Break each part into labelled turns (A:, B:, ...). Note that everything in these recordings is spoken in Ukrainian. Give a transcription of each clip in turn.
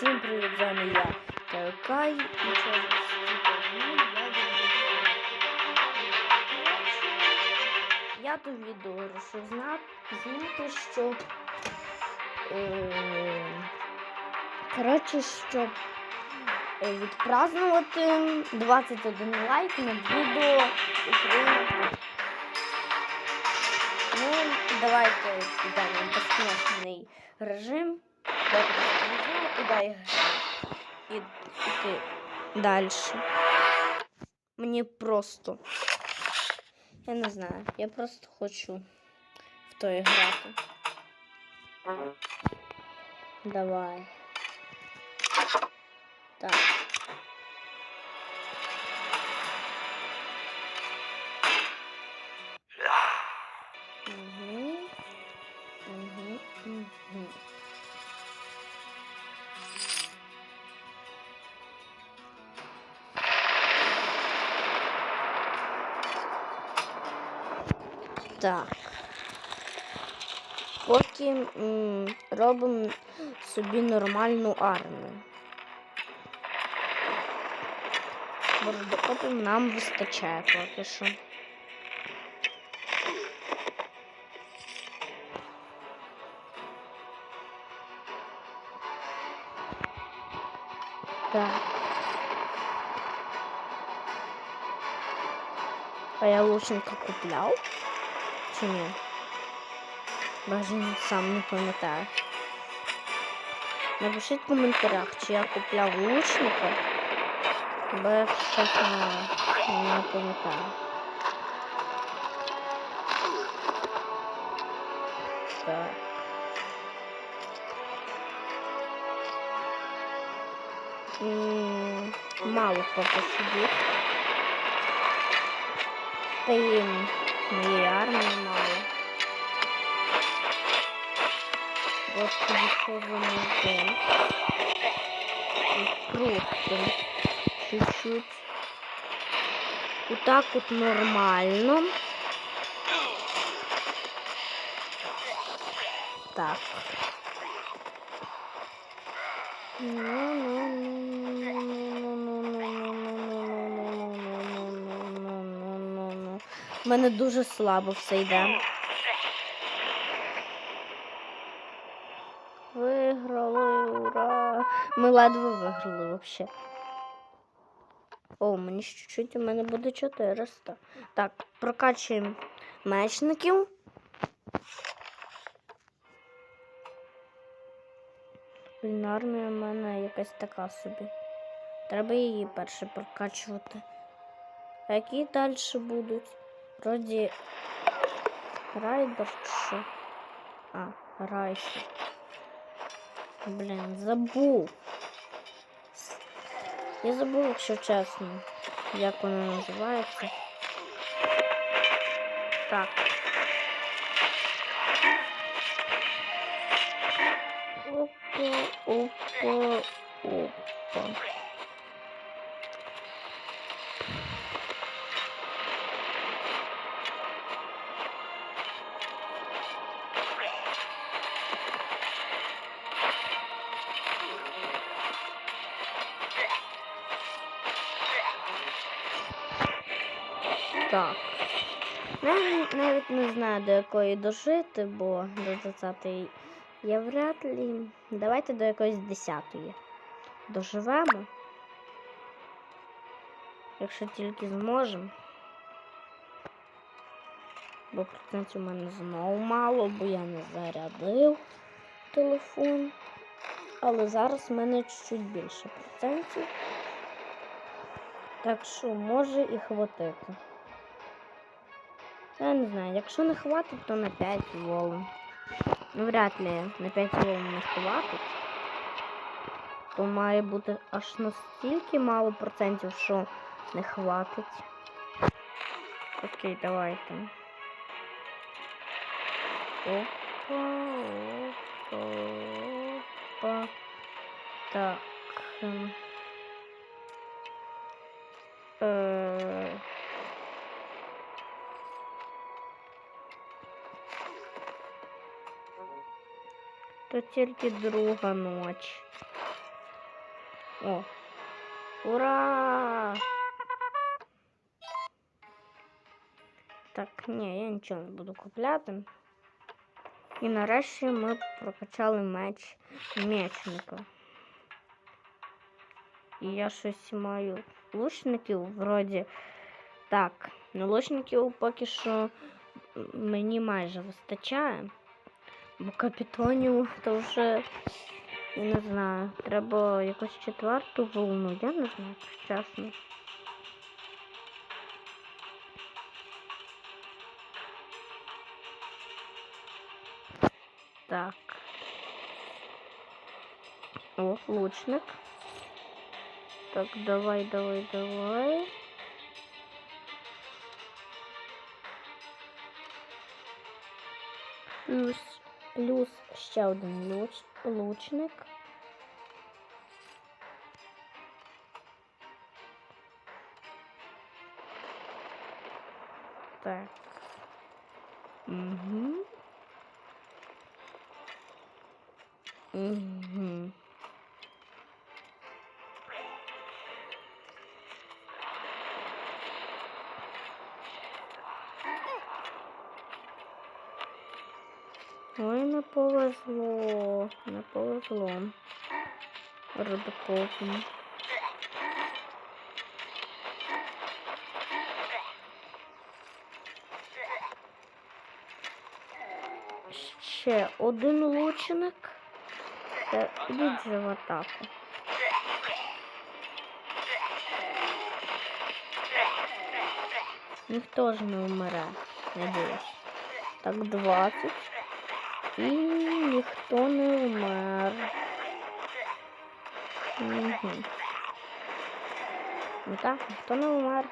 A: Всім привіт, з вами я Кай. І через днів я. Тут відео вирішив зна- зняти, що е, коротше, щоб е, відпразнувати 21 лайк на відео Україна. Ну, давайте підемо в безкінечний режим. Давайте туди і йти далі. Мені просто. Я не знаю, я просто хочу в то грати. Давай. Так. собі нормальну армію. Бородокопів нам вистачає поки що. Так. А я лучника купляв? Чи ні? Даже сам не пам'ятаю. Напишіть в коментарях, чи я купляв лучника, бо я чесно не пам'ятаю. Так. М, Мало поки собі. Та й моєї армії мало. Що за музей? Просто чуть-чуть. Вот так вот нормально. Так. У мене дуже слабо все йде. Виграли, Ми ледве виграли взагалі. О, мені ще чуть-чуть, у мене буде 400. Так, прокачуємо мечників. Блін, армія в мене якась така собі. Треба її перше прокачувати. А які далі будуть? Вроді райдер чи що? А, райсер. Блін, забув. Я забув, якщо чесно, як воно називається. Так. Опа, опа, опа. Якої дожити, бо до 20-ї я вряд ли. Давайте до якоїсь 10-ї. Доживемо. Якщо тільки зможемо. Бо процентів у мене знову мало, бо я не зарядив телефон. Але зараз в мене чуть-чуть більше процентів. Так що може і хватити. Я не знаю, якщо не хватить, то на 5 волн. Ну, вряд ли на 5 волн не хватить. То має бути аж настільки мало процентів, що не хватить. Окей, давайте. Опа, опа, опа. Так. То тільки друга ніч. О! Ура! Так, ні, я нічого не буду купляти. І нарешті ми прокачали меч мечника. І я щось маю лучників вроді. Так, ну лучників поки що мені майже вистачає. Бо капітонів то вже я не знаю. Треба якусь четверту волну, я не знаю, чесно. Так. О, лучник. Так, давай, давай, давай. Плюс, плюс ще один луч, лучник. Так. Угу. Ой, не повезло, не повезло. Родокопу. Ще один лучник. Ідіть же в атаку. Ніхто ж не вмре, надіюсь. Так, 20. І ніхто не вмер. Угу. Ну так, ніхто не вмер.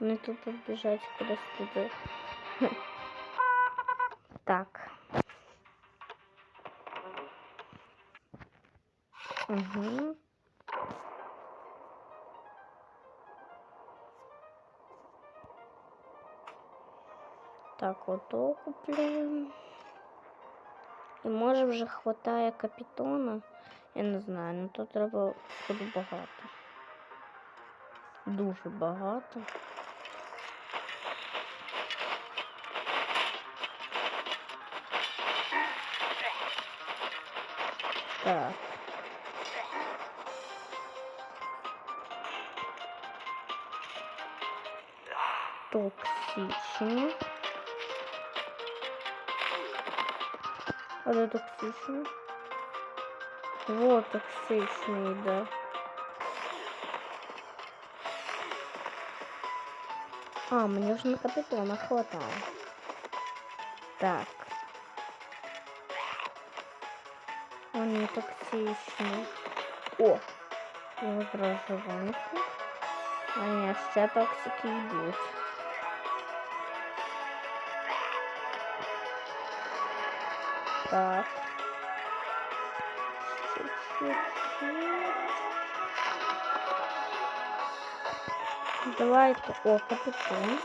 A: Вони тут біжать кудись туди. Так. Угу. Так, ото купляємо. І може вже хватає капітона. Я не знаю, ну тут треба буде багато. Дуже багато. Так. Токсично. А де токсично? Вот токсичний, да. А, мені ж на капітона хватає. Так. Вони токсичні. О! Його зразу винесли. А ні, ще токсики йдуть. Так. Чуть-чуть. Давайте. О, капітан.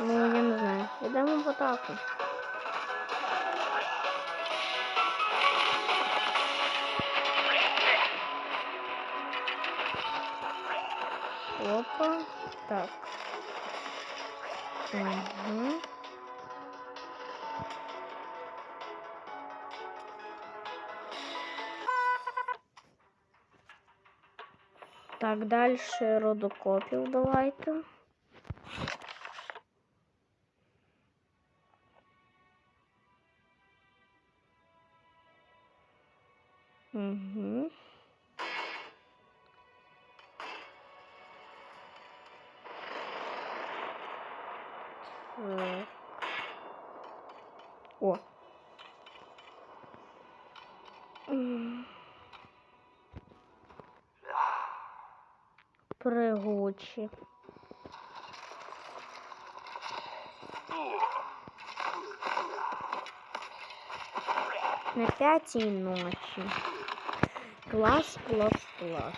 A: Ну, я не знаю. Йдемо в атаку. Опа. Так. Угу. Так, дальше родокопів давайте. на пятій ночи. Класс, класс, класс.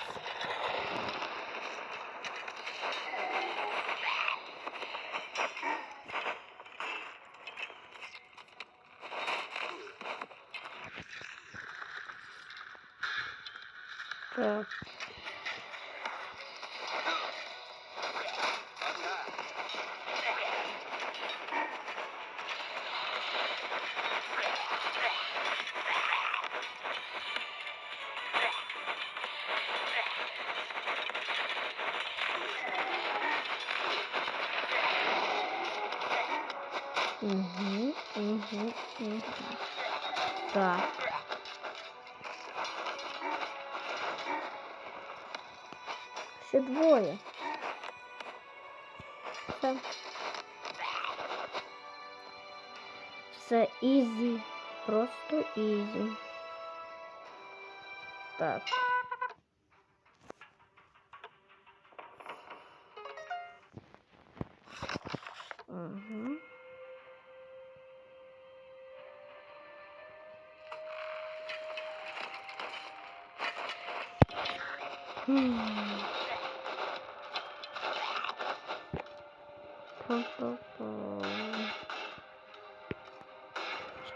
A: Так. Угу, угу, угу. Так. Ще двоє. Все. Все ізі. Просто ізі. Так.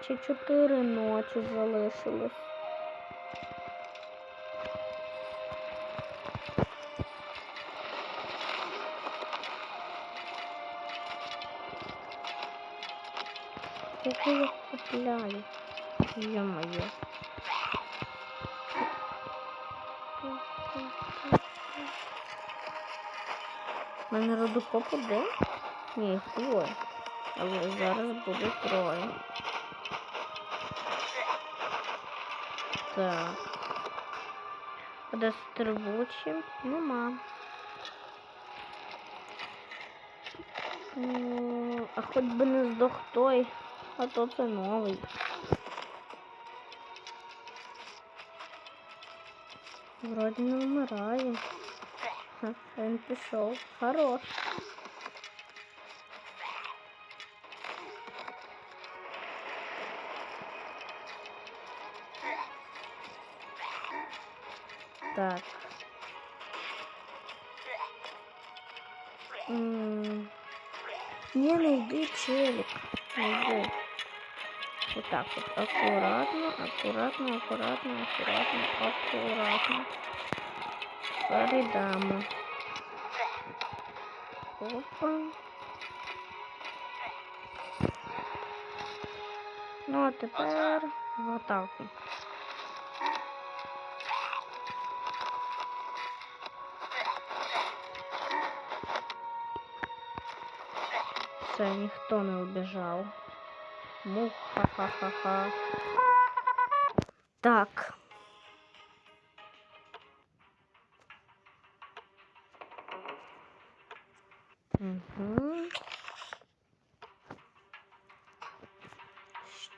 A: Ще чотири ночі залишилось. Родокоп один? Ні, двоє. Але зараз буде троє. Так. Де? Нема. Ну, а хоч би не здох той, а то це новий. Вроді не вмирає. Він пішов. Хорош. Так. М, Не, не йди, челик. Не йди. Вот так вот. Аккуратно, аккуратно, аккуратно, аккуратно, аккуратно. Перейдемо. Опа. Ну, а тепер в атаку. Все, ніхто не убіжав. Муха-ха-ха-ха. Так.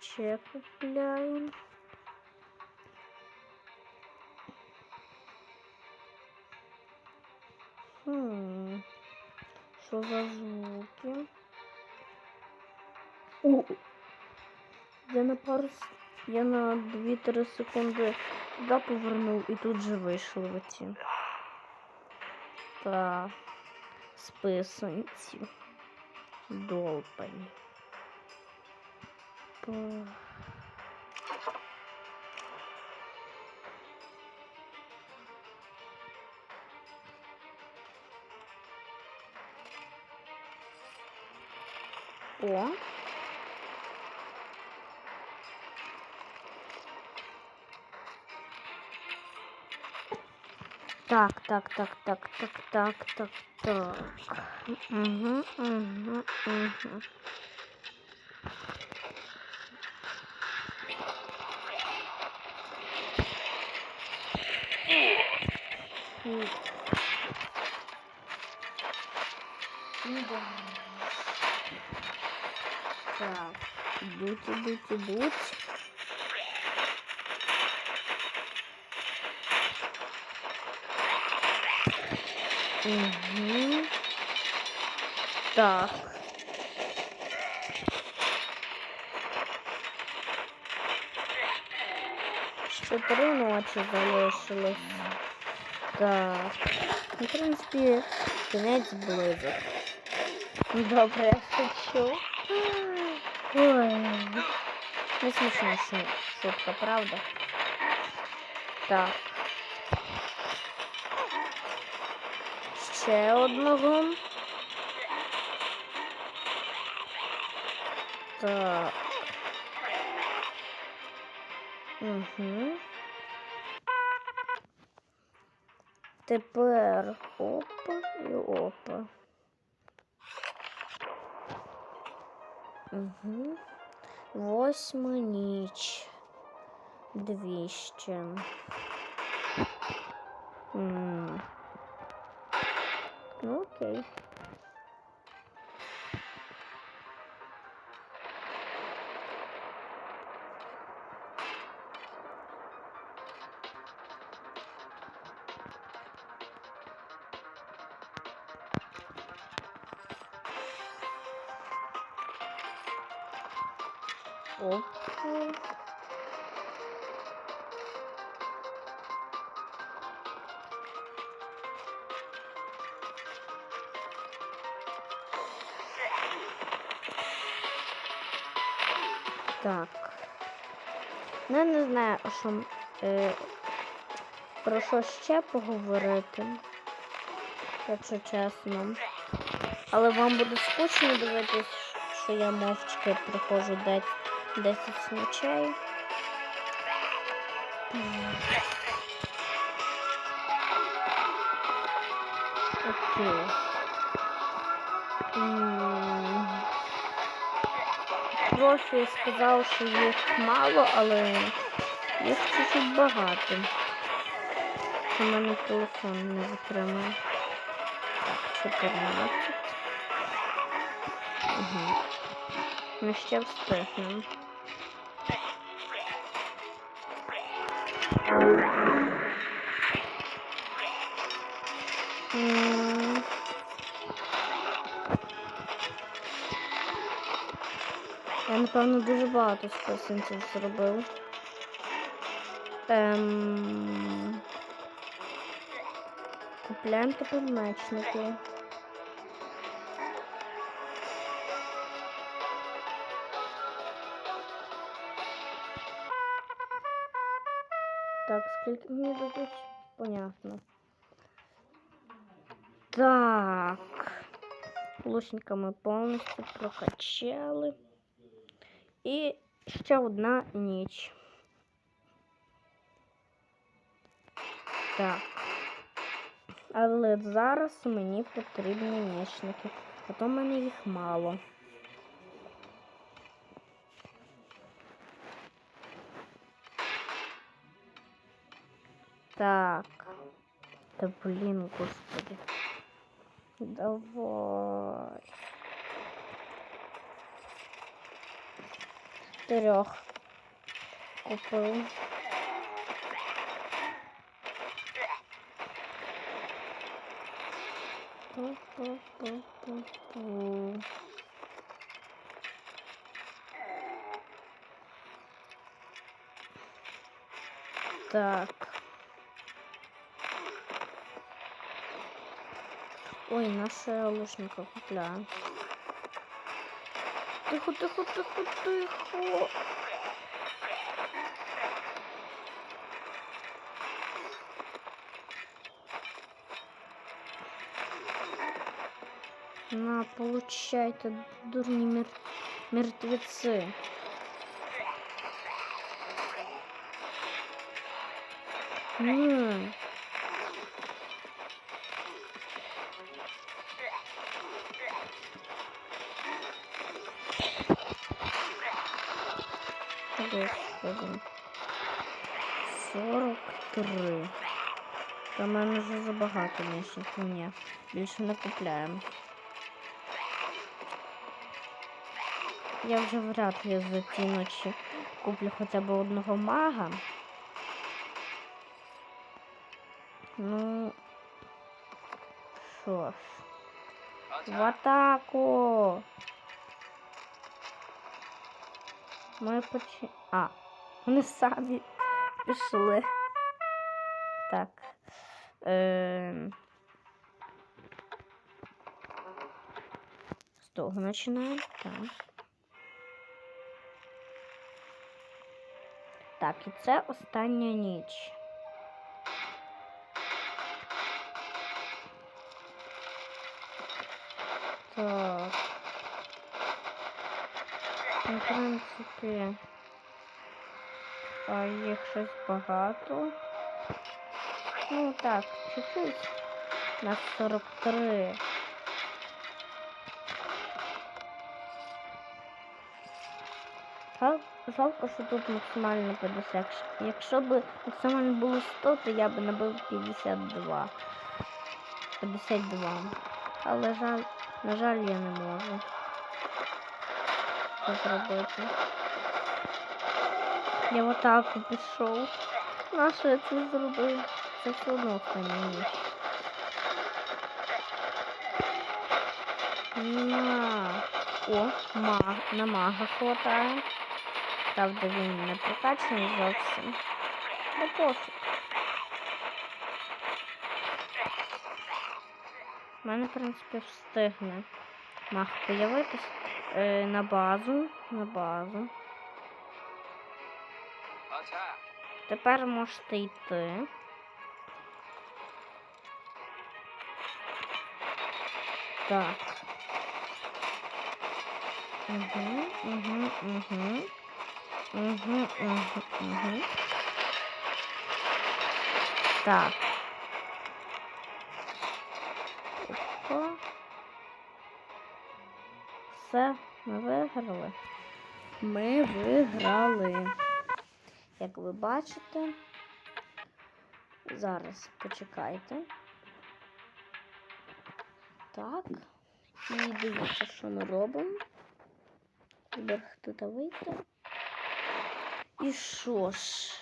A: Ще купляємо. Хм. Що за звуки? О! Я на пару я на 2-3 секунди туди повернув і тут же вийшли оці. Та списанці. Долбані. По... О, Так, так, так, так, так, так, так, так. Угу, угу, угу. Так, ідуть, ідуть, ідуть. Угу. Так. Ще три ночі залишилось. Так. Ну, в принципі, кінець близок. Добре, я шучу. Ой. Не смішна шу- шутка, правда? Так. Ще одного. Так. Угу. Тепер опа і опа. Угу. Восьма ніч. Двіще. М. Okay. Okay. Так. Ну, я не знаю, що, е, про що ще поговорити, якщо чесно. Але вам буде скучно дивитись, що я мовчки приходжу десь 10 ночей. Окей. Профі сказав, що їх мало, але їх чуть-чуть багато. У мене телефон не витримує. Так, 14. Угу. Ми ще встигнемо. Я, напевно, дуже багато списанців зробив. Ем... Купляємо тепер мечники. Так, скільки мені дадуть? Понятно. Так. Лучника ми повністю прокачали. І ще одна ніч. Так. Але зараз мені потрібні мічники, а то в мене їх мало. Так. Да блин, господи. Давай. Трьох купив. Так. Ой, наша лучника купляем. Тихо, тихо, тихо, тихо. На, получайте, дурні мер... мертвецы. М. Господи. 43. Та в мене забагато лишніх. Ні, більше не купляємо. Я вже вряд ли за ці ночі куплю хоча б одного мага. Ну, що ж, в атаку! Ми почи... А, вони самі пішли. Так. Ем... З того починаємо. Так. Так, і це остання ніч. Так. В принципі. А їх щось багато. Ну так, чуть-чуть. На 43. Жалко, що тут максимально 50. Якщо- б максимально було 100, то я б набив 52. 52. Але жаль, на жаль, я не можу це зробити. Я в атаку пішов. Нащо я це зробив? Це все одно. На. О, маг. На мага хватає. Правда, він не прокачаний зовсім. Ну пофіг. У мене, в принципі, встигне маг появитись е, на базу. На базу. Тепер можете йти. Так. Угу, угу, угу. Угу, угу, угу. Так. Опа. Все, ми виграли. Ми виграли. Як ви бачите, зараз почекайте. Так. І дивіться, що ми робимо. Вверх тут вийти. І що ж?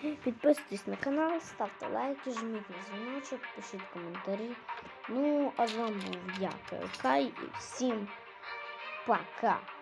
A: Підписуйтесь на канал, ставте лайки, жміть на дзвіночок, пишіть коментарі. Ну, а з вами був я, Кай, і всім пока!